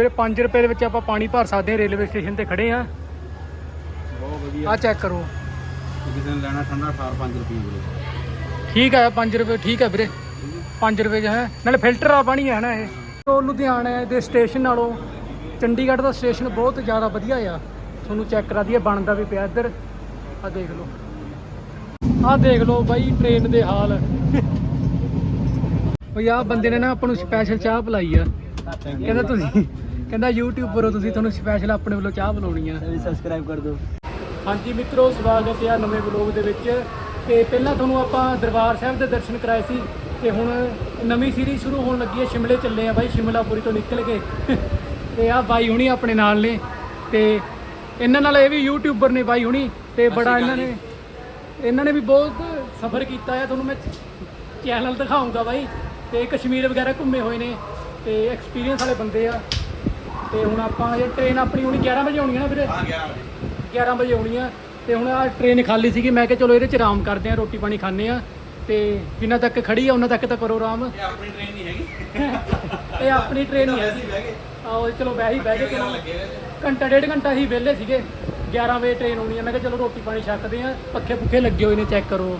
ਵੀਰੇ 5 ਰੁਪਏ ਦੇ ਵਿੱਚ ਆਪਾਂ ਪਾਣੀ ਭਰ ਸਕਦੇ ਹਾਂ ਰੇਲਵੇ ਸਟੇਸ਼ਨ ਤੇ ਖੜੇ ਆ ਬਹੁਤ ਵਧੀਆ। ਆ ਚੈੱਕ ਕਰੋ। ਕਿਸੇ ਨੇ ਲੈਣਾ ਠੰਡਾ 4-5 ਰੁਪਏ ਵੀਰੇ ਠੀਕ ਹੈ 5 ਰੁਪਏ ਠੀਕ ਹੈ ਵੀਰੇ। 5 ਰੁਪਏ ਹੈ। ਨਾਲੇ ਫਿਲਟਰ ਵਾਲਾ ਪਾਣੀ ਹੈ ਨਾ ਇਹ। ਉਹ ਲੁਧਿਆਣਾ ਦੇ ਸਟੇਸ਼ਨ ਨਾਲੋਂ ਚੰਡੀਗੜ੍ਹ ਦਾ ਸਟੇਸ਼ਨ ਬਹੁਤ ਜ਼ਿਆਦਾ ਵਧੀਆ ਆ। ਤੁਹਾਨੂੰ ਚੈੱਕ ਕਰਾ ਦਈਏ ਬਣਦਾ ਵੀ ਪਿਆ ਇੱਧਰ। ਆ ਦੇਖ ਲਓ। ਆ ਦੇਖ ਲਓ ਬਾਈ ਟ੍ਰੇਨ ਦੇ ਹਾਲ। ਉਹ ਆ ਬੰਦੇ ਨੇ ਨਾ ਆਪਾਂ ਨੂੰ ਸਪੈਸ਼ਲ ਚਾਹ ਪਿਲਾਈ ਆ। ਕਹਿੰਦਾ ਤੁਸੀਂ ਕਹਿੰਦਾ ਯੂਟਿਊਬਰੋ ਤੁਸੀਂ ਤੁਹਾਨੂੰ ਸਪੈਸ਼ਲ ਆਪਣੇ ਵੱਲੋਂ ਚਾਹ ਪਿਲਾਉਣੀ ਆ। ਵੀ ਸਬਸਕ੍ਰਾਈਬ ਕਰ ਦਿਓ। ਹਾਂਜੀ ਮਿੱਤਰੋ ਸਵਾਗਤ ਹੈ ਨਵੇਂ ਵਲੋਗ ਦੇ ਵਿੱਚ। ਤੇ ਪਹਿਲਾਂ ਤੁਹਾਨੂੰ ਆਪਾਂ ਦਰਬਾਰ ਸਾਹਿਬ ਦੇ ਦਰਸ਼ਨ ਕਰਾਏ ਸੀ ਤੇ ਹੁਣ ਨਵੀਂ ਸੀਰੀਜ਼ ਸ਼ੁਰੂ ਹੋਣ ਲੱਗੀ ਹੈ ਸ਼ਿਮਲੇ ਚੱਲੇ ਆ ਬਾਈ ਸ਼ਿਮਲਾਪੁਰੀ ਤੋਂ ਨਿਕਲ ਕੇ। ਤੇ ਆ ਬਾਈ ਹੁਣੀ ਆਪਣੇ ਨਾਲ ਨੇ ਤੇ ਇਹਨਾਂ ਨਾਲ ਇਹ ਵੀ ਯੂਟਿਊਬਰ ਨੇ ਬਾਈ ਹੁਣੀ ਤੇ ਬੜਾ ਇਹਨਾਂ ਨੇ ਇਹਨਾਂ ਨੇ ਵੀ ਬਹੁਤ ਸਫ਼ਰ ਕੀਤਾ ਹੈ ਤੁਹਾਨੂੰ ਮੈਂ ਚੈਨਲ ਦਿਖਾਉਂਗਾ ਬਾਈ। ਤੇ ਕਸ਼ਮੀਰ ਵਗੈਰਾ ਘੁੰਮੇ ਹੋਏ ਨੇ ਤੇ ਐਕਸਪੀਰੀਅੰਸ ਵਾਲੇ ਬੰਦੇ ਆ। ਤੇ ਹੁਣ ਆਪਾਂ ਇਹ ਟ੍ਰੇਨ ਆਪਣੀ ਹੁਣੀ 11 ਵਜੇ ਆਉਣੀ ਹੈ ਨਾ ਵੀਰੇ? 11 ਵਜੇ। ਆਉਣੀ ਆ ਤੇ ਹੁਣ ਆ ਟ੍ਰੇਨ ਖਾਲੀ ਸੀਗੀ ਮੈਂ ਕਿਹਾ ਚਲੋ ਇਹਦੇ ਚ ਆਰਾਮ ਕਰਦੇ ਆ ਰੋਟੀ ਪਾਣੀ ਖਾਂਦੇ ਆ ਤੇ ਜਿੰਨਾ ਤੱਕ ਖੜੀ ਆ ਉਹਨਾਂ ਤੱਕ ਤਾਂ ਕਰੋ ਆਰਾਮ। ਇਹ ਆਪਣੀ ਟ੍ਰੇਨ ਨਹੀਂ ਹੈਗੀ। ਇਹ ਆਪਣੀ ਟ੍ਰੇਨ ਹੀ। ਹੈ ਬਹਿ ਗਏ। ਆਓ ਚਲੋ ਬਹਿ ਹੀ ਬਹਿ ਕੇ ਘੰਟਾ ਡੇਢ ਘੰਟਾ ਹੀ ਵਿਹਲੇ ਸੀਗੇ। 11 ਵਜੇ ਟ੍ਰੇਨ ਆਉਣੀ ਆ ਮੈਂ ਕਿਹਾ ਚਲੋ ਰੋਟੀ ਪਾਣੀ ਛਕਦੇ ਆ ਪੱਖੇ ਪੁੱਖੇ ਲੱਗੇ ਹੋਏ ਨੇ ਚੈੱਕ ਕਰੋ।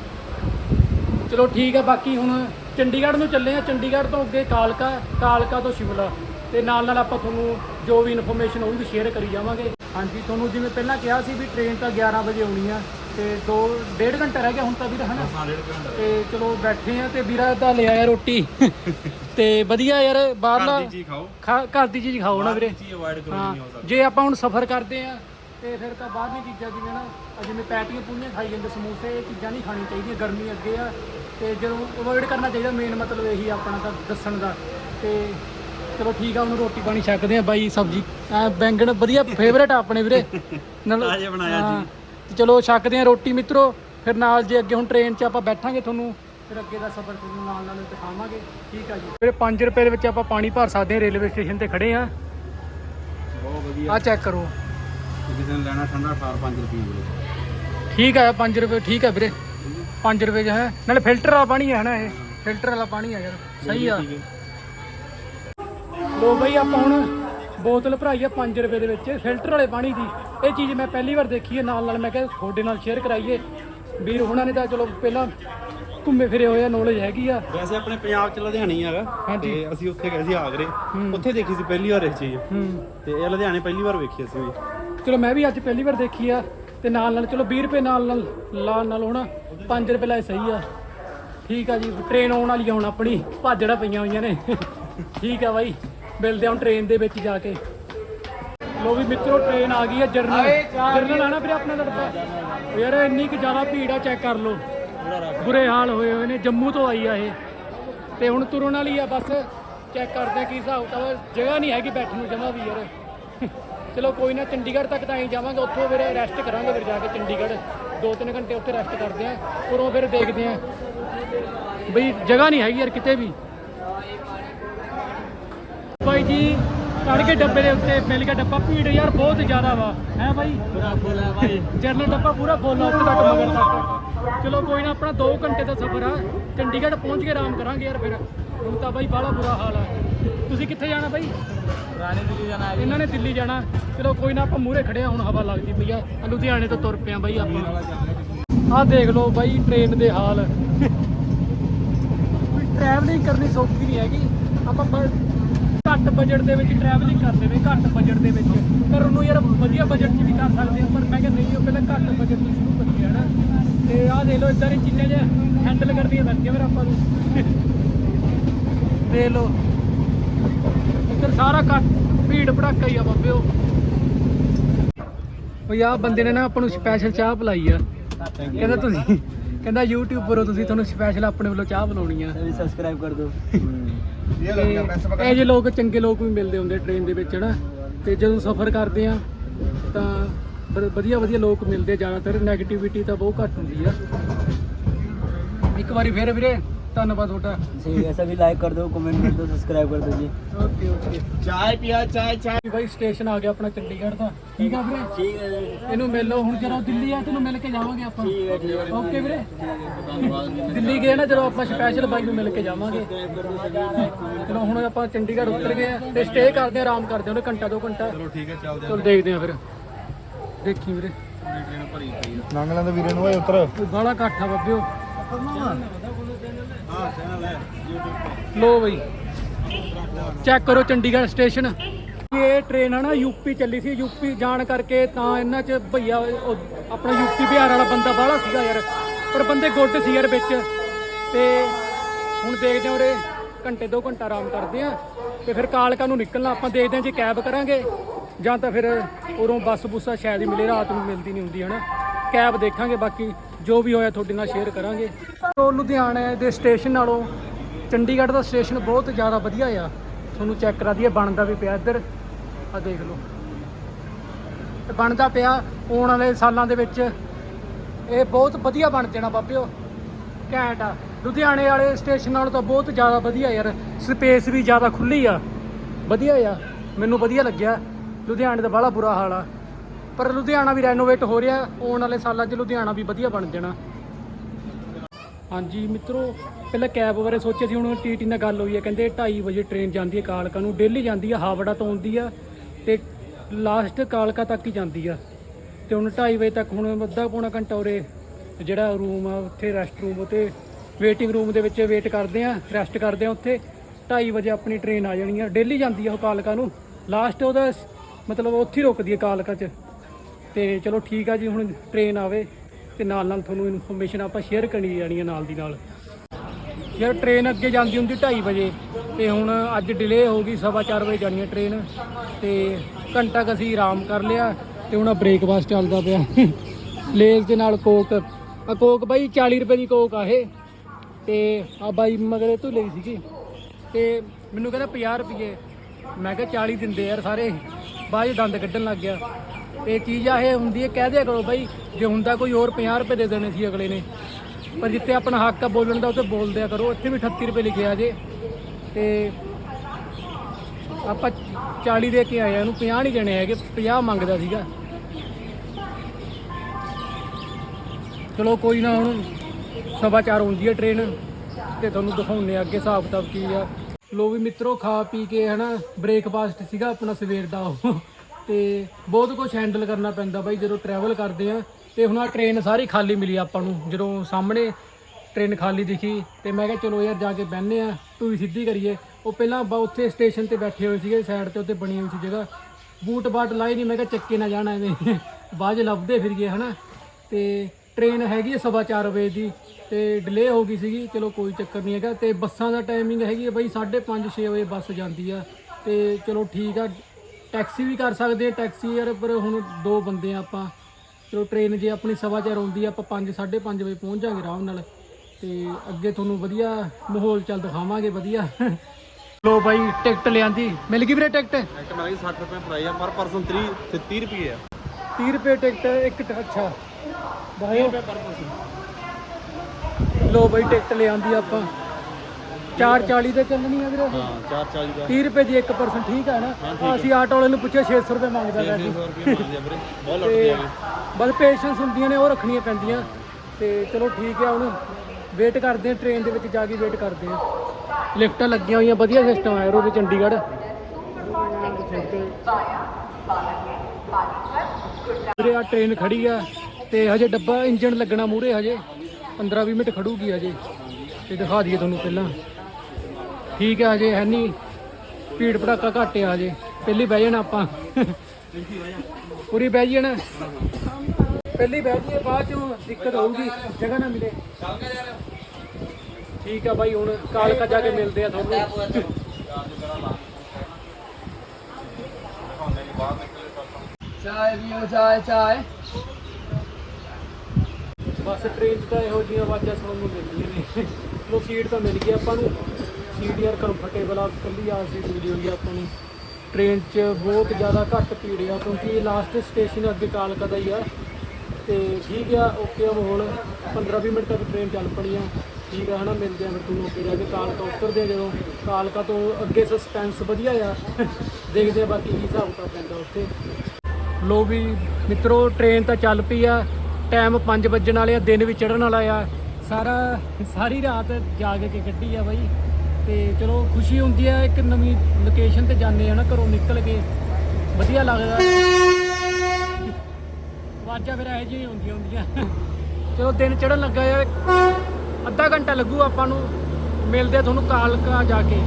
ਚਲੋ ਠੀਕ ਆ ਬਾਕੀ ਹੁਣ ਚੰਡੀਗੜ੍ਹ ਨੂੰ ਚੱਲੇ ਆ ਚੰਡੀਗੜ੍ਹ ਤੋਂ ਅੱਗੇ ਕਾਲਕਾ ਕਾਲਕਾ ਤੋਂ ਸ਼ਿਮਲਾ। ਤੇ ਨਾਲ ਨਾਲ ਆਪਾਂ ਤੁਹਾਨੂੰ ਜੋ ਵੀ ਇਨਫੋਰਮੇਸ਼ਨ ਹੋਊਗੀ ਸ਼ੇਅਰ ਕਰੀ ਜਾਵਾਂਗੇ। ਹਾਂਜੀ ਤੁਹਾਨੂੰ ਜਿਵੇਂ ਪਹਿਲਾਂ ਕਿਹਾ ਸੀ ਵੀ ਟ੍ਰੇਨ ਤਾਂ 11 ਵਜੇ ਆਉਣੀ ਆ ਤੇ 2 ਡੇਢ ਘੰਟਾ ਰਹਿ ਗਿਆ ਹੁਣ ਤਾਂ ਵੀਰ ਹਨਾ? ਤੇ ਚਲੋ ਬੈਠੇ ਆ ਤੇ ਵੀਰਾ ਤਾਂ ਲੈ ਆਇਆ ਰੋਟੀ। ਤੇ ਵਧੀਆ ਯਾਰ ਬਾਹਰਲਾ ਖਾਓ। ਖਾ- ਘਰ ਦੀ ਚੀਜ਼ ਖਾਓ ਨਾ ਵੀਰੇ। ਚੀਜ਼ ਅਵਾਇਡ ਕਰੋ ਹਾਂ ਨਹੀਂ ਹੋ ਸਕਦਾ ਜੇ ਆਪਾਂ ਹੁਣ ਸਫ਼ਰ ਕਰਦੇ ਆ ਤੇ ਫਿਰ ਤਾਂ ਬਾਹਰਲੀ ਚੀਜ਼ਾਂ ਜਿਵੇਂ ਨਾ ਜਿਵੇਂ ਪੈਟੀਆਂ ਪੂਰੀਆਂ ਖਾਈ ਜਾਂਦੇ ਸਮੋਸੇ ਇਹ ਚੀਜ਼ਾਂ ਨਹੀਂ ਖਾਣੀ ਚਾਹੀਦੀਆਂ ਗਰਮੀ ਅੱਗੇ ਆ। ਤੇ ਜਦੋਂ ਅਵੋਇਡ ਕਰਨਾ ਚਾਹੀਦਾ ਮੇਨ ਮਤਲਬ ਇਹੀ ਆ ਆਪਣਾ ਤਾਂ ਦੱਸਣ ਦਾ। ਤੇ ਚਲੋ ਠੀਕ ਆ ਹੁਣ ਰੋਟੀ ਪਾਣੀ ਛਕਦੇ ਆ ਬਾਈ ਸਬਜੀ। ਐ ਬੈਂਗਣ ਵਧੀਆ ਫੇਵਰੇਟ ਆ ਆਪਣੇ ਵੀਰੇ। ਨਾਲ ਤਾਜ਼ੇ ਬਣਾਇਆ ਜੀ। ਤੇ ਚਲੋ ਛਕਦੇ ਆ ਰੋਟੀ ਮਿੱਤਰੋ ਫਿਰ ਨਾਲ ਜੇ ਅੱਗੇ ਹੁਣ ਟ੍ਰੇਨ 'ਚ ਆਪਾਂ ਬੈਠਾਂਗੇ ਤੁਹਾਨੂੰ ਫਿਰ ਅੱਗੇ ਦਾ ਸਫ਼ਰ ਤੁਹਾਨੂੰ ਨਾਲ ਨਾਲ ਦਿਖਾਵਾਂਗੇ। ਠੀਕ ਆ ਜੀ। ਫਿਰ 5 ਰੁਪਏ ਦੇ ਵਿੱਚ ਆਪਾਂ ਪਾਣੀ ਭਰ ਸਕਦੇ ਆ ਰੇਲਵੇ ਸਟੇਸ਼ਨ ਤੇ ਖੜੇ ਆ। ਬਹੁਤ ਵਧੀਆ। ਆ ਚੈੱਕ ਕਰੋ। ਕਿਸੇ ਨੇ ਲੈਣਾ ਠੰਡਾ 4-5 ਰੁਪਏ ਵੀਰੇ ਠੀਕ ਹੈ 5 ਰੁਪਏ ਠੀਕ ਹੈ ਵੀਰੇ। 5 ਰੁਪਏ ਚ ਹੈ। ਨਾਲੇ ਫਿਲਟਰ ਵਾਲਾ ਪਾਣੀ ਹੈ ਨਾ ਇਹ। ਫਿਲਟਰ ਵਾਲਾ ਪਾਣੀ ਆ ਯਾਰ। ਸਹੀ ਆ। ਲੋ ਬਈ ਆਪਾਂ ਹੁਣ ਬੋਤਲ ਭਰਾਈ ਆ 5 ਰੁਪਏ ਦੇ ਵਿੱਚ। ਫਿਲਟਰ ਵਾਲੇ ਪਾਣੀ ਦੀ। ਇਹ ਚੀਜ਼ ਮੈਂ ਪਹਿਲੀ ਵਾਰ ਦੇਖੀ ਹੈ ਨਾਲ ਨਾਲ ਮੈਂ ਕਿਹਾ ਤੁਹਾਡੇ ਨਾਲ ਸ਼ੇਅਰ ਕਰਾਈਏ। ਵੀਰ ਹੁਣਾਂ ਨੇ ਤਾਂ ਚਲੋ ਪਹਿਲਾਂ ਘੁੰਮੇ ਫਿਰੇ ਹੋਏ ਆ ਨੌਲੇਜ ਹੈਗੀ ਆ। ਵੈਸੇ ਆਪਣੇ ਪੰਜਾਬ ਚ ਲੁਧਿਆਣਾ ਹੈਗਾ। ਤੇ ਅਸੀਂ ਉੱਥੇ ਗਏ ਸੀ ਆਗਰੇ। ਉੱਥੇ ਦੇਖੀ ਸੀ ਪਹਿਲੀ ਵਾਰ ਇਹ ਚੀਜ਼। ਤੇ ਇਹ ਲੁਧਿਆਣੇ ਪਹਿਲੀ ਵਾਰ ਵੇਖੀ ਅਸੀਂ ਵੀ। ਚਲੋ ਮੈਂ ਵੀ ਅੱਜ ਪਹਿਲੀ ਵਾਰ ਦੇਖੀ ਆ ਤੇ ਨਾਲ ਨਾਲ ਚਲੋ 20 ਰੁਪਏ ਨਾਲ ਨਾਲ ਲਾ ਨਾਲ ਹੋਣਾ 5 ਰੁਪਏ ਲਾਏ ਸਹੀ ਆ। ਠੀਕ ਆ ਜੀ ਟ੍ਰੇਨ ਆਉਣ ਵਾਲੀ ਆ ਹੁਣ ਆਪਣੀ। ਭਾਜੜਾ ਪਈਆਂ ਹੋਈਆਂ ਨੇ। ਠੀਕ ਆ ਬਾਈ। ਮਿਲਦੇ ਹਾਂ ਟ੍ਰੇਨ ਦੇ ਵਿੱਚ ਜਾ ਕੇ। ਲੋ ਵੀ ਮਿੱਤਰੋ ਟ੍ਰੇਨ ਆ ਗਈ ਆ ਜਰਨਲ ਜਰਨਲ ਆਣਾ ਵੀਰੇ ਆਪਣਾ ਲੜਕਾ ਯਾਰ ਇੰਨੀ ਕੁ ਜ਼ਿਆਦਾ ਭੀੜ ਆ ਚੈੱਕ ਕਰ ਲਓ। ਬੁਰੇ ਹਾਲ ਹੋਏ ਹੋਏ ਨੇ ਜੰਮੂ ਤੋਂ ਆਈ ਆ ਇਹ। ਤੇ ਹੁਣ ਤੁਰਨ ਵਾਲੀ ਆ ਬਸ ਚੈੱਕ ਕਰਦੇ ਕੀ ਹਿਸਾਬ ਕਿਤਾਬ ਜਗ੍ਹਾ ਨਹੀਂ ਹੈਗੀ ਬੈਠਣ ਨੂੰ ਜਮਾ ਵੀ ਯਾਰ। ਚਲੋ ਕੋਈ ਨਾ ਚੰਡੀਗੜ੍ਹ ਤੱਕ ਤਾਂ ਅਸੀਂ ਜਾਵਾਂਗੇ ਉੱਥੋਂ ਫਿਰ ਰੈਸਟ ਕਰਾਂਗੇ ਫਿਰ ਜਾ ਕੇ ਚੰਡੀਗੜ੍ਹ। 2-3 ਘੰਟੇ ਉੱਥੇ ਰੈਸਟ ਕਰਦੇ ਆਂ ਉਰੋਂ ਫਿਰ ਦੇਖਦੇ ਆਂ। ਬਈ ਜਗ੍ਹਾ ਨਹੀਂ ਹੈਗੀ ਯਾਰ ਕਿਤੇ ਵੀ। ਜੀ ਚੜ ਕੇ ਡੱਬੇ ਦੇ ਉੱਤੇ ਮਿਲ ਗਿਆ ਡੱਬਾ ਭੀੜ ਯਾਰ ਬਹੁਤ ਜ਼ਿਆਦਾ ਵਾ। ਹੈ ਬਾਈ? ਪੂਰਾ ਫੁੱਲ ਹੈ ਬਾਈ। ਜਰਨਲ ਡੱਬਾ ਪੂਰਾ ਫੁੱਲ ਆ ਉੱਥੇ ਤੱਕ ਮਗਰ ਤੱਕ। ਚਲੋ ਕੋਈ ਨਾ ਆਪਣਾ 2 ਘੰਟੇ ਦਾ ਸਫ਼ਰ ਆ। ਚੰਡੀਗੜ੍ਹ ਪਹੁੰਚ ਕੇ ਆਰਾਮ ਕਰਾਂਗੇ ਯਾਰ ਫਿਰ। ਹੁਣ ਤਾਂ ਬਾਈ ਬਾਹਲਾ ਬੁਰਾ ਹਾਲ ਆ। ਤੁਸੀਂ ਕਿੱਥੇ ਜਾਣਾ ਬਾਈ? ਰਾਣੀ ਦਿੱਲੀ ਜਾਣਾ ਇਹਨਾਂ ਨੇ ਦਿੱਲੀ ਜਾਣਾ। ਚਲੋ ਕੋਈ ਨਾ ਆਪਾਂ ਮੂਹਰੇ ਖੜੇ ਆ ਹੁਣ ਹਵਾ ਲੱਗਦੀ ਪਈ ਆ। ਲੁਧਿਆਣੇ ਤੋਂ ਤੁਰ ਪਿਆ ਬਾਈ ਆਪਾਂ। ਆਹ ਦੇਖ ਲਓ ਬਾਈ ਟ੍ਰੇਨ ਦੇ ਹਾਲ। ਟਰੈਵਲਿੰਗ ਕਰਨੀ ਸੌਖੀ ਨਹੀਂ ਹੈਗੀ। ਆਪਾਂ ਘੱਟ ਬਜਟ ਦੇ ਵਿੱਚ ਟਰੈਵਲਿੰਗ ਕਰਦੇ ਵੇ ਘੱਟ ਬਜਟ ਦੇ ਵਿੱਚ। ਪਰ ਉਹਨੂੰ ਯਾਰ ਵਧੀਆ ਬਜਟ 'ਚ ਵੀ ਕਰ ਸਕਦੇ ਆ ਪਰ ਮੈਂ ਕਿਹਾ ਨਹੀਂ ਉਹ ਪਹਿਲਾਂ ਘੱਟ ਬਜਟ ਤੋਂ ਸ਼ੁਰੂ ਕਰੀਏ ਹਨਾ। ਤੇ ਆਹ ਦੇਖ ਲਓ ਇਦਾਂ ਦੀ ਚੀਜ਼ਾਂ ਜੇ ਹੈਂਡਲ ਕਰਨੀਆਂ ਪੈਂਦੀਆਂ ਫਿਰ ਆਪਾਂ ਨੂੰ। ਦੇਖ ਲਓ। ਇੱਧਰ ਸਾਰਾ ਕੱਟ ਭੀੜ ਭੜਾਕਾ ਹੀ ਆ ਬਾਬਿਓ ਉਹ। ਆ ਬੰਦੇ ਨੇ ਨਾ ਆਪਾਂ ਨੂੰ ਸਪੈਸ਼ਲ ਚਾਹ ਪਿਲਾਈ ਆ। ਕਹਿੰਦਾ ਤੁਸੀਂ ਕਹਿੰਦਾ ਯੂਟਿਊਬਰੋ ਤੁਸੀਂ ਤੁਹਾਨੂੰ ਸਪੈਸ਼ਲ ਆਪਣੇ ਵੱਲੋਂ ਚਾਹ ਬਣਾਉਣੀ ਆ। ਸਬਸਕ੍ਰਾਈਬ ਕਰ ਦਿਓ। ਇਹ ਜੇ ਲੋਕ ਚੰਗੇ ਲੋਕ ਵੀ ਮਿਲਦੇ ਹੁੰਦੇ ਟ੍ਰੇਨ ਦੇ ਵਿੱਚ ਹਨਾ? ਤੇ ਜਦੋਂ ਸਫ਼ਰ ਕਰਦੇ ਆ ਤਾਂ ਵਧੀਆ ਵਧੀਆ ਲੋਕ ਮਿਲਦੇ ਜ਼ਿਆਦਾਤਰ। 네ਗੇਟਿਵਿਟੀ ਤਾਂ ਬਹੁਤ ਘੱਟ ਹੁੰਦੀ ਆ। ਇੱਕ ਵਾਰੀ ਫਿਰ ਵੀਰੇ ਧੰਨਵਾਦ ਤੁਹਾਡਾ ठीक है सभी लाइक कर दो कमेंट कर दो सब्सक्राइब कर दो जी ਓਕੇ ਓਕੇ चाय पिया चाय चाय ਬਾਈ ਸਟੇਸ਼ਨ ਆ ਗਿਆ ਆਪਣਾ ਚੰਡੀਗੜ੍ਹ ਦਾ ਠੀਕ ਆ ਵੀਰੇ ठीक है जी, ਇਹਨੂੰ ਮਿਲ ਲਓ ਹੁਣ ਜਦੋਂ ਦਿੱਲੀ ਆ ਤੈਨੂੰ ਮਿਲ ਕੇ ਜਾਵਾਂਗੇ ਆਪਾਂ ठीक है ठीक है ਓਕੇ ਵੀਰੇ ਦਿੱਲੀ ਗਏ ਨਾ ਜਦੋਂ ਆਪਾਂ ਸਪੈਸ਼ਲ ਬਾਈ ਨੂੰ ਮਿਲ ਕੇ ਜਾਵਾਂਗੇ सब्सक्राइब कर दो सभी लाइक कमेंट ਚਲੋ ਹੁਣ ਆਪਾਂ ਚੰਡੀਗੜ੍ਹ ਉਤਰ ਗਏ ਆ ਤੇ ਸਟੇ ਕਰਦੇ ਆ ਆਰਾਮ ਕਰਦੇ ਆ ਉਹਨੇ ਘੰਟਾ ਦੋ ਘੰਟਾ ਚਲੋ ਠੀਕ ਹੈ ਚੱਲਦੇ ਚਲ ਦੇਖਦੇ ਆ ਫਿਰ ਦੇਖੀ ਵੀਰੇ ਪੂਰੀ ਟ੍ਰੇਨ ਭਰੀ ਪਈ ਆ ਨੰਗ ਲੈਂਦੇ ਵੀਰੇ ਨੂੰ ਓਏ ਉਤਰ ਬਾਲਾ ਇਕੱਠਾ ਬੱਬਿਓ ਲੋ ਬਈ। ਚੈੱਕ ਕਰੋ ਚੰਡੀਗੜ੍ਹ ਸਟੇਸ਼ਨ। ਇਹ ਟ੍ਰੇਨ ਹੈ ਨਾ ਯੂਪੀ ਚੱਲੀ ਸੀ। ਯੂਪੀ ਜਾਣ ਕਰਕੇ ਤਾਂ ਇਹਨਾਂ 'ਚ ਭਈਆ, ਉਹ ਆਪਣਾ ਯੂਪੀ ਬਿਹਾਰ ਵਾਲਾ ਬੰਦਾ ਬਾਹਲਾ ਸੀਗਾ ਯਾਰ। ਪਰ ਬੰਦੇ ਗੁੱਡ ਸੀ ਯਾਰ ਵਿੱਚ। ਤੇ ਹੁਣ ਦੇਖਦੇ ਹਾਂ ਉਰੇ, ਘੰਟੇ ਦੋ ਘੰਟਾ ਆਰਾਮ ਕਰਦੇ ਆ ਤੇ ਫਿਰ ਕਾਲਕਾ ਨੂੰ ਨਿਕਲਣਾ, ਆਪਾਂ ਦੇਖਦੇ ਹਾਂ ਜੇ ਕੈਬ ਕਰਾਂਗੇ। ਜਾਂ ਤਾਂ ਫਿਰ ਉਰੋਂ ਬੱਸ ਬੁੱਸਾ ਸ਼ਾਇਦ ਹੀ ਮਿਲੇ, ਰਾਤ ਨੂੰ ਮਿਲਦੀ ਨਹੀਂ ਹੁੰਦੀ, ਹਨਾ। ਕੈਬ ਦੇਖਾਂਗੇ ਬਾਕੀ। ਜੋ ਵੀ ਹੋਇਆ ਤੁਹਾਡੇ ਨਾਲ ਸ਼ੇਅਰ ਕਰਾਂਗੇ। ਤੋਂ ਲੁਧਿਆਣੇ ਦੇ ਸਟੇਸ਼ਨ ਨਾਲੋਂ ਚੰਡੀਗੜ੍ਹ ਦਾ ਸਟੇਸ਼ਨ ਬਹੁਤ ਜ਼ਿਆਦਾ ਵਧੀਆ ਆ। ਤੁਹਾਨੂੰ ਚੈੱਕ ਕਰਾ ਦਈਏ, ਬਣਦਾ ਵੀ ਪਿਆ ਇੱਧਰ। ਆ ਦੇਖ ਲਓ। ਤੇ ਬਣਦਾ ਪਿਆ ਆਉਣ ਵਾਲੇ ਸਾਲਾਂ ਦੇ ਵਿੱਚ। ਇਹ ਬਹੁਤ ਵਧੀਆ ਬਣ ਜਾਣਾ ਬਾਬਿਓ। ਘੈਂਟ ਆ। ਲੁਧਿਆਣੇ ਵਾਲੇ ਸਟੇਸ਼ਨ ਨਾਲੋਂ ਤਾਂ ਬਹੁਤ ਜ਼ਿਆਦਾ ਵਧੀਆ ਯਾਰ। ਸਪੇਸ ਵੀ ਜ਼ਿਆਦਾ ਖੁੱਲੀ ਆ। ਵਧੀਆ ਆ। ਮੈਨੂੰ ਵਧੀਆ ਲੱਗਿਆ। ਲੁਧਿਆਣੇ ਦਾ ਬੜਾ ਬੁਰਾ ਹਾਲ ਆ। ਪਰ ਲੁਧਿਆਣਾ ਵੀ ਰੈਨੋਵੇਟ ਹੋ ਰਿਹਾ, ਆਉਣ ਵਾਲੇ ਸਾਲਾਂ 'ਚ ਲੁਧਿਆਣਾ ਵੀ ਵਧੀਆ ਬਣ ਜਾਣਾ। ਹਾਂਜੀ ਮਿੱਤਰੋ, ਪਹਿਲਾਂ ਕੈਬ ਬਾਰੇ ਸੋਚਿਆ ਸੀ, ਹੁਣ ਟੀਟੀ ਨਾਲ ਗੱਲ ਹੋਈ ਹੈ, ਕਹਿੰਦੇ 2:30 ਵਜੇ ਟ੍ਰੇਨ ਜਾਂਦੀ ਹੈ ਕਾਲਕਾ ਨੂੰ ਡੇਲੀ ਜਾਂਦੀ ਹੈ, ਹਾਵੜਾ ਤੋਂ ਆਉਂਦੀ ਆ ਤੇ ਲਾਸਟ ਕਾਲਕਾ ਤੱਕ ਹੀ ਜਾਂਦੀ ਆ। ਤੇ ਹੁਣ 2:30 ਵਜੇ ਤੱਕ ਹੁਣ ਅੱਧਾ ਪੌਣਾ ਘੰਟਾ ਉਰੇ, ਜਿਹੜਾ ਰੂਮ ਆ, ਉੱਥੇ ਰੈਸਟ ਰੂਮ ਉਤੇ ਵੇਟਿੰਗ ਰੂਮ ਦੇ ਵਿੱਚ ਵੇਟ ਕਰਦੇ ਆ ਰੈਸਟ ਕਰਦੇ ਆ ਉੱਥੇ 2:30 ਵਜੇ ਆਪਣੀ ਟ੍ਰੇਨ ਆ ਜਾਣੀ ਆ ਡੇਲੀ ਜਾਂਦੀ ਆ ਉਹ ਕਾਲਕਾ ਨੂੰ। ਲਾਸਟ ਉਹਦਾ ਮਤਲਬ ਉੱਥੇ ਹੀ ਰੁਕਦੀ ਹੈ ਕਾਲਕਾ 'ਚ। ਤੇ ਚਲੋ ਠੀਕ ਆ ਜੀ, ਹੁਣ ਟ੍ਰੇਨ ਆਵੇ ਤੇ ਨਾਲ ਨਾਲ ਤੁਹਾਨੂੰ ਇਨਫੋਰਮੇਸ਼ਨ ਆਪਾਂ ਸ਼ੇਅਰ ਕਰਨੀ ਜਾਣੀ ਹੈ ਨਾਲ ਦੀ ਨਾਲ। ਯਾਰ ਟ੍ਰੇਨ ਅੱਗੇ ਜਾਂਦੀ ਹੁੰਦੀ 2:30 ਵਜੇ ਤੇ ਹੁਣ ਅੱਜ ਡਿਲੇ ਹੋ ਗਈ, ਸਵਾ ਚਾਰ ਵਜੇ ਜਾਣੀ ਹੈ ਟ੍ਰੇਨ ਤੇ ਘੰਟਾ ਕੁ ਅਸੀਂ ਆਰਾਮ ਕਰ ਲਿਆ ਤੇ ਹੁਣ ਬ੍ਰੇਕਫਾਸਟ ਚੱਲਦਾ ਪਿਆ। ਲੇਜ਼ ਦੇ ਨਾਲ ਕੋਕ ਆ ਕੋਕ ਬਾਈ 40 ਰੁਪਏ ਦੀ ਕੋਕ ਆ ਇਹ। ਤੇ ਆ ਬਾਈ ਮਗਰੇ ਤੋਂ ਲਈ ਸੀਗੀ। ਤੇ ਮੈਨੂੰ ਕਹਿੰਦਾ 50 ਰੁਪਏ ਮੈਂ ਕਿਹਾ 40 ਦਿੰਦੇ ਯਾਰ ਸਾਰੇ। ਬਾਅਦ 'ਚ ਦੰਦ ਕੱਢਣ ਲੱਗ ਗਿਆ। ਇਹ ਚੀਜ਼ ਆ, ਇਹ ਹੁੰਦੀ ਹੈ, ਕਹਿ ਦਿਆ ਕਰੋ ਬਾਈ, ਜੇ ਹੁੰਦਾ ਕੋਈ ਹੋਰ 50 ਰੁਪਏ ਦੇ ਦੇਣੇ ਸੀ ਅਗਲੇ ਨੇ। ਪਰ ਜਿੱਥੇ ਆਪਣਾ ਹੱਕ ਆ ਬੋਲਣ ਦਾ, ਉੱਥੇ ਬੋਲ ਦਿਆ ਕਰੋ। ਇੱਥੇ ਵੀ 38 ਰੁਪਏ ਲਿਖਿਆ ਜੇ। ਤੇ ਆਪਾਂ 40 ਦੇ ਕੇ ਆਏ ਆ, ਇਹਨੂੰ 50 ਨਹੀਂ ਦੇਣੇ ਹੈਗੇ 50 ਮੰਗਦਾ ਸੀਗਾ। ਚਲੋ ਕੋਈ ਨਾ, ਹੁਣ ਸਵਾ ਚਾਰ ਹੁੰਦੀ ਹੈ ਟ੍ਰੇਨ ਤੇ ਤੁਹਾਨੂੰ ਦਿਖਾਉਂਦੇ ਆ ਅੱਗੇ ਹਿਸਾਬ ਕਿਤਾਬ ਕੀ ਆ। ਲੋ ਵੀ ਮਿੱਤਰੋ, ਖਾ ਪੀ ਕੇ ਹਨਾ ਬ੍ਰੇਕਫਾਸਟ ਸੀਗਾ ਆਪਣਾ ਸਵੇਰ ਦਾ ਉਹ। ਤੇ ਬਹੁਤ ਕੁਝ ਹੈਂਡਲ ਕਰਨਾ ਪੈਂਦਾ ਬਾਈ, ਜਦੋਂ ਟਰੈਵਲ ਕਰਦੇ ਆ, ਤੇ ਹੁਣ ਆ ਟ੍ਰੇਨ ਸਾਰੀ ਖਾਲੀ ਮਿਲੀ ਆਪਾਂ ਨੂੰ। ਜਦੋਂ ਸਾਹਮਣੇ ਟ੍ਰੇਨ ਖਾਲੀ ਦਿਖੀ, ਤੇ ਮੈਂ ਕਿਹਾ ਚਲੋ ਯਾਰ ਜਾ ਕੇ ਬਹਿੰਦੇ ਆ ਟੂਈ ਸਿੱਧੀ ਕਰੀਏ। ਉਹ ਪਹਿਲਾਂ ਆਪਾਂ ਉੱਥੇ ਸਟੇਸ਼ਨ ਤੇ ਬੈਠੇ ਹੋਏ ਸੀਗੇ ਸਾਈਡ ਤੇ ਉੱਤੇ ਬਣੀ ਹੋਈ ਸੀ ਜਗ੍ਹਾ। ਬੂਟ ਬਾਟ ਲਾਈ ਨਹੀਂ ਮੈਂ ਕਿਹਾ ਚੱਕੇ ਨਾ ਜਾਣਾ ਐਵੇਂ। ਬਾਅਦ 'ਚ ਲੱਭਦੇ ਫਿਰ ਗਏ ਹਨਾ? ਤੇ ਟ੍ਰੇਨ ਹੈਗੀ ਹੈ ਸਵਾ ਚਾਰ ਵਜੇ ਦੀ, ਤੇ ਡਿਲੇ ਹੋ ਗਈ ਸੀਗੀ। ਚਲੋ ਕੋਈ ਚੱਕਰ ਨਹੀਂ ਹੈਗਾ। ਤੇ ਬੱਸਾਂ ਦਾ ਟਾਈਮਿੰਗ ਹੈਗੀ ਹੈ ਬਈ 5:30 6 ਵਜੇ ਬੱਸ ਜਾਂਦੀ ਆ। ਤੇ ਚਲੋ ਠੀਕ ਆ ਟੈਕਸੀ ਵੀ ਕਰ ਸਕਦੇ ਆ ਟੈਕਸੀ ਯਾਰ ਪਰ ਹੁਣ ਦੋ ਬੰਦੇ ਆ ਆਪਾਂ। ਚਲੋ ਟ੍ਰੇਨ ਜੇ ਆਪਣੀ ਸਵਾ ਚਾਰ ਆਉਂਦੀ ਆ ਆਪਾਂ 5 5:30 ਵਜੇ ਪਹੁੰਚ ਜਾਾਂਗੇ ਆਰਾਮ ਨਾਲ। ਤੇ ਅੱਗੇ ਤੁਹਾਨੂੰ ਵਧੀਆ ਮਾਹੌਲ ਚੱਲ ਦਿਖਾਵਾਂਗੇ ਵਧੀਆ। ਲੋ ਬਾਈ ਟਿਕਟ ਲਿਆਂਦੀ। ਮਿਲ ਗਈ ਵੀਰੇ ਟਿਕਟ? ਇੱਕ ਮਿਲ ਗਈ 60 ਰੁਪਏ ਪ੍ਰਾਈਸ ਆ ਪਰ ਪਰਸਨ 30 ਤੇ 30 ਰੁਪਏ ਆ। 30 ਰੁਪਏ ਟਿਕਟ ਇੱਕ ਅੱਛਾ। ਬਾਈ ਰੁਪਏ ਪਰ ਪਰਸਨ ਲੋ ਬਾਈ ਟਿਕਟ ਲਿਆਂਦੀ ਆਪਾਂ। 440 ਤੇ ਚੱਲਣੀ ਆ ਵੀਰੇ। ਹਾਂ 440 ਦਾ। 30 ਰੁਪਏ ਦੀ ਇੱਕ ਪਰਸਨ ਠੀਕ ਆ ਨਾ? ਅਸੀਂ ਆਟੋ ਵਾਲੇ ਨੂੰ ਪੁੱਛਿਆ 600 ਰੁਪਏ ਮੰਗਦਾ ਜੀ 600 ਰੁਪਏ ਮੰਗਦੇ ਆ ਵੀਰੇ। ਬਹੁਤ ਲੁੱਟਦੇ ਆ ਬਸ ਪੇਸ਼ੈਂਸ ਹੁੰਦੀਆਂ ਨੇ ਉਹ ਰੱਖਣੀਆਂ ਪੈਂਦੀਆਂ। ਤੇ ਚਲੋ ਠੀਕ ਆ ਹੁਣ। ਵੇਟ ਕਰਦੇ ਆ ਟ੍ਰੇਨ ਦੇ ਵਿੱਚ ਜਾ ਕੇ ਵੇਟ ਕਰਦੇ ਆ। ਲਿਫਟਾਂ ਲੱਗੀਆਂ ਹੋਈਆਂ ਵਧੀਆ ਸਿਸਟਮ ਆ ਰੋਡ ਚੰਡੀਗੜ੍ਹ। ਵੀਰੇ ਆ ਟ੍ਰੇਨ ਖੜੀ ਆ ਤੇ ਹਜੇ ਡੱਬਾ ਇੰਜਨ ਲੱਗਣਾ ਮੂਰੇ ਹਜੇ। 15-20 ਮਿੰਟ ਖੜੂਗੀ ਹਜੇ। ਤੇ ਦਿਖਾ ਦਈਏ ਤੁਹਾਨੂੰ ਪਹਿਲਾਂ। ਠੀਕ ਹੈ ਜੇ ਹੈ ਨਹੀਂ ਭੀੜ ਭੜਾਕਾ ਘੱਟ ਆ ਜੇ ਪਹਿਲੀ ਬਹਿ ਜਾਣਾ ਆਪਾਂ। ਪੂਰੀ ਬਹਿ ਜਾਣਾ ਪਹਿਲੀ ਬਹਿ ਜਾਈਏ ਬਾਅਦ ਚੋਂ ਦਿੱਕਤ ਹੋਊਗੀ ਜਗ੍ਹਾ ਨਾ ਮਿਲੇ। ਠੀਕ ਆ ਬਾਈ ਹੁਣ ਕਾਲਕਾ ਜਾ ਕੇ ਮਿਲਦੇ ਆ ਤੁਹਾਨੂੰ। ਚਾਹ ਵੀ ਹੋ ਚਾਹ ਚਾਹ ਬਸ ਟ੍ਰੇਨ 'ਚ ਤਾਂ ਇਹੋ ਜਿਹੀਆਂ ਆਵਾਜ਼ਾਂ ਸੁਣਨ ਨੂੰ ਮਿਲਦੀਆਂ ਨੇ। ਲੋ ਸੀਟ ਤਾਂ ਮਿਲ ਗਈ ਆਪਾਂ ਨੂੰ। ਸੀਟ ਯਾਰ ਕੰਫਰਟੇਬਲ ਆ ਕੱਲੀ ਆ ਸੀਟ ਮਿਲੀ ਹੋਈ ਆ ਆਪਾਂ ਨੂੰ ਟ੍ਰੇਨ 'ਚ ਬਹੁਤ ਜ਼ਿਆਦਾ ਘੱਟ ਭੀੜ ਆ, ਕਿਉਂਕਿ ਲਾਸਟ ਸਟੇਸ਼ਨ ਅੱਗੇ ਕਾਲਕਾ ਦਾ ਹੀ ਆ। ਤੇ ਠੀਕ ਆ ਓਕੇ ਆ ਮਾਹੌਲ। 15-20 ਮਿੰਟ ਤੱਕ ਟ੍ਰੇਨ ਚੱਲ ਪਣੀ ਆ। ਠੀਕ ਆ, ਹਨਾ, ਮਿਲਦੇ ਆ ਫਿਰ ਤੁਹਾਨੂੰ ਅੱਗੇ ਜਾ ਕੇ। ਕਾਲਕਾ ਉਤਰਦੇ ਆ ਜਦੋਂ। ਕਾਲਕਾ ਤੋਂ ਅੱਗੇ ਸਸਪੈਂਸ ਵਧੀਆ ਆ। ਦੇਖਦੇ ਆ ਬਾਕੀ ਕੀ ਹਿਸਾਬ ਕਿਤਾਬ ਪੈਂਦਾ ਉੱਥੇ। ਲੋ ਵੀ, ਮਿੱਤਰੋ ਟ੍ਰੇਨ ਤਾਂ ਚੱਲ ਪਈ ਆ। ਟਾਈਮ 5 ਵੱਜਣ ਵਾਲੇ ਆ, ਦਿਨ ਵੀ ਚੜ੍ਹਨ ਵਾਲਾ ਆ। ਸਾਰਾ, ਸਾਰੀ ਰਾਤ ਜਾਗ ਕੇ ਕੱਢੀ ਆ ਬਾਈ। ਤੇ ਚਲੋ ਖੁਸ਼ੀ ਹੁੰਦੀ ਹੈ, ਇੱਕ ਨਵੀਂ ਲੋਕੇਸ਼ਨ ਤੇ ਜਾਂਦੇ ਆ ਨਾ, ਘਰੋਂ ਨਿਕਲ ਕੇ। ਵਧੀਆ ਲੱਗਦਾ। ਵਾਜਾਂ ਫਿਰ ਇਹੋ ਜਿਹੀਆਂ ਹੁੰਦੀਆਂ ਹੁੰਦੀਆਂ। ਚਲੋ ਦਿਨ ਚੜ੍ਹਨ ਲੱਗਾ ਯਾਰ ਅੱਧਾ ਘੰਟਾ ਲੱਗੂ ਆਪਾਂ ਨੂੰ। ਮਿਲਦੇ ਤੁਹਾਨੂੰ ਕਾਲਕਾ ਜਾ ਕੇ।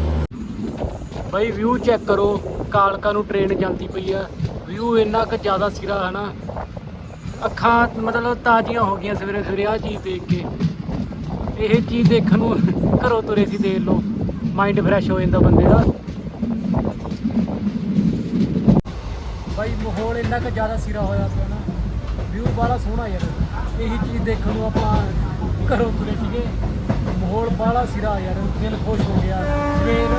ਬਾਈ ਵਿਊ ਚੈੱਕ ਕਰੋ। ਕਾਲਕਾ ਨੂੰ ਟ੍ਰੇਨ ਜਾਂਦੀ ਪਈ ਆ। ਵਿਊ ਇੰਨਾ ਕੁ ਜ਼ਿਆਦਾ ਸਿਰਾ, ਹਨਾ? ਅੱਖਾਂ ਮਤਲਬ ਤਾਜ਼ੀਆਂ ਹੋ ਗਈਆਂ ਸਵੇਰੇ ਸਵੇਰੇ ਆ ਚੀਜ਼ ਦੇਖ ਕੇ। ਇਹ ਚੀਜ਼ ਦੇਖਣ ਨੂੰ ਘਰੋਂ ਤੁਰੇ ਸੀ ਦੇਖ ਲਓ। ਮਾਈਂਡ ਫਰੈਸ਼ ਹੋ ਜਾਂਦਾ ਬੰਦੇ ਦਾ। ਬਾਈ, ਮਾਹੌਲ ਇੰਨਾ ਕੁ ਜ਼ਿਆਦਾ ਸਿਰਾ ਹੋਇਆ ਪਿਆ ਨਾ। ਵਿਊ ਬੜਾ ਸੋਹਣਾ ਯਾਰ। ਇਹੀ ਚੀਜ਼ ਦੇਖਣ ਨੂੰ ਆਪਾਂ ਘਰੋਂ ਤੁਰੇ ਸੀਗੇ। ਮਾਹੌਲ ਬੜਾ ਸਿਰਾ ਯਾਰ, ਦਿਲ ਖੁਸ਼ ਹੋ ਗਿਆ। ਸਵੇਰ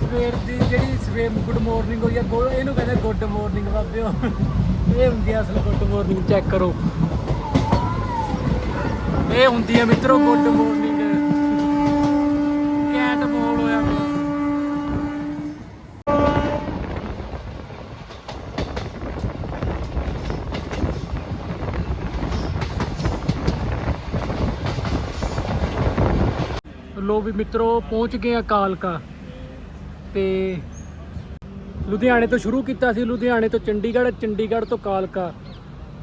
ਸਵੇਰ ਦੀ ਜਿਹੜੀ ਸਵੇਰ ਗੁੱਡ ਮਾਰਨਿੰਗ ਹੋਈ ਆ ਇਹਨੂੰ ਕਹਿੰਦੇ ਗੁੱਡ ਮਾਰਨਿੰਗ ਬਾਬਿਓ। ਇਹ ਹੁੰਦੀ ਆ ਅਸਲ ਗੁੱਡ ਮਾਰਨਿੰਗ ਚੈੱਕ ਕਰੋ। ਇਹ ਹੁੰਦੀ ਆ ਮਿੱਤਰੋ ਗੁੱਡ ਮਾਰਨਿੰਗ ਲੋ ਵੀ ਮਿੱਤਰੋ, ਪਹੁੰਚ ਗਏ ਆ ਕਾਲਕਾ। ਤੇ ਲੁਧਿਆਣੇ ਤੋਂ ਸ਼ੁਰੂ ਕੀਤਾ ਸੀ, ਲੁਧਿਆਣੇ ਤੋਂ ਚੰਡੀਗੜ੍ਹ ਚੰਡੀਗੜ੍ਹ ਤੋਂ ਕਾਲਕਾ।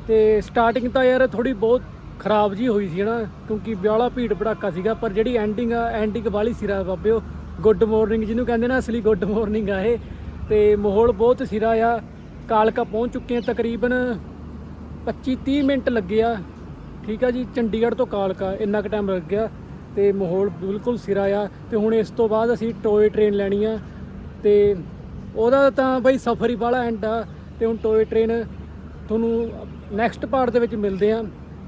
ਤੇ ਸਟਾਰਟਿੰਗ ਤਾਂ ਯਾਰ ਥੋੜੀ ਬਹੁਤ ਖਰਾਬ ਜੀ ਹੋਈ ਸੀ ਨਾ, ਕਿਉਂਕਿ ਵਿਆਲਾ ਭੀੜ ਭੜਾਕਾ ਸੀਗਾ, ਪਰ ਜਿਹੜੀ ਐਂਡਿੰਗ ਆ ਐਂਡਿੰਗ ਵਾਲੀ ਸਿਰਾ ਬਾਬਿਓ ਗੁੱਡ ਮਾਰਨਿੰਗ ਜਿਹਨੂੰ ਕਹਿੰਦੇ ਨਾ, ਅਸਲੀ ਗੁੱਡ ਮਾਰਨਿੰਗ ਆ ਇਹ। ਤੇ ਮਾਹੌਲ ਬਹੁਤ ਸਿਰਾ ਆ। ਕਾਲਕਾ ਪਹੁੰਚ ਚੁੱਕੇ ਆ, ਤਕਰੀਬਨ 25 30 ਮਿੰਟ ਲੱਗੇ ਆ। ਠੀਕ ਆ ਜੀ, ਚੰਡੀਗੜ੍ਹ ਤੋਂ ਕਾਲਕਾ, ਇੰਨਾ ਕੁ ਟਾਈਮ ਲੱਗ ਗਿਆ। ਤੇ ਮਾਹੌਲ ਬਿਲਕੁਲ ਸਿਰਾ ਆ ਤੇ ਹੁਣ ਇਸ ਤੋਂ ਬਾਅਦ ਅਸੀਂ ਟੋਏ ਟ੍ਰੇਨ ਲੈਣੀ ਆ ਤੇ ਉਹਦਾ ਤਾਂ ਬਈ ਸਫ਼ਰ ਹੀ ਬਾਹਲਾ ਐਂਡ ਆ ਤੇ ਹੁਣ ਟੋਏ ਟ੍ਰੇਨ ਤੁਹਾਨੂੰ ਨੈਕਸਟ ਪਾਰਟ ਦੇ ਵਿੱਚ ਮਿਲਦੇ ਆ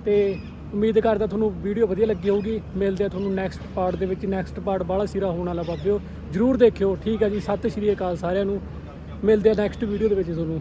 ਤੇ ਉਮੀਦ ਕਰਦਾ ਤੁਹਾਨੂੰ ਵੀਡੀਓ ਵਧੀਆ ਲੱਗੀ ਹੋਊਗੀ। ਮਿਲਦੇ ਆ ਤੁਹਾਨੂੰ ਨੈਕਸਟ ਪਾਰਟ ਦੇ ਵਿੱਚ। ਨੈਕਸਟ ਪਾਰਟ ਬਾਹਲਾ ਸਿਰਾ ਹੋਣ ਵਾਲਾ ਬਾਬਿਓ। ਜਰੂਰ ਦੇਖਿਓ। ਠੀਕ ਆ ਜੀ। ਸਤਿ ਸ਼੍ਰੀ ਅਕਾਲ ਸਾਰਿਆਂ ਨੂੰ। ਮਿਲਦੇ ਆ ਨੈਕਸਟ ਵੀਡੀਓ ਦੇ ਵਿੱਚ ਤੁਹਾਨੂੰ।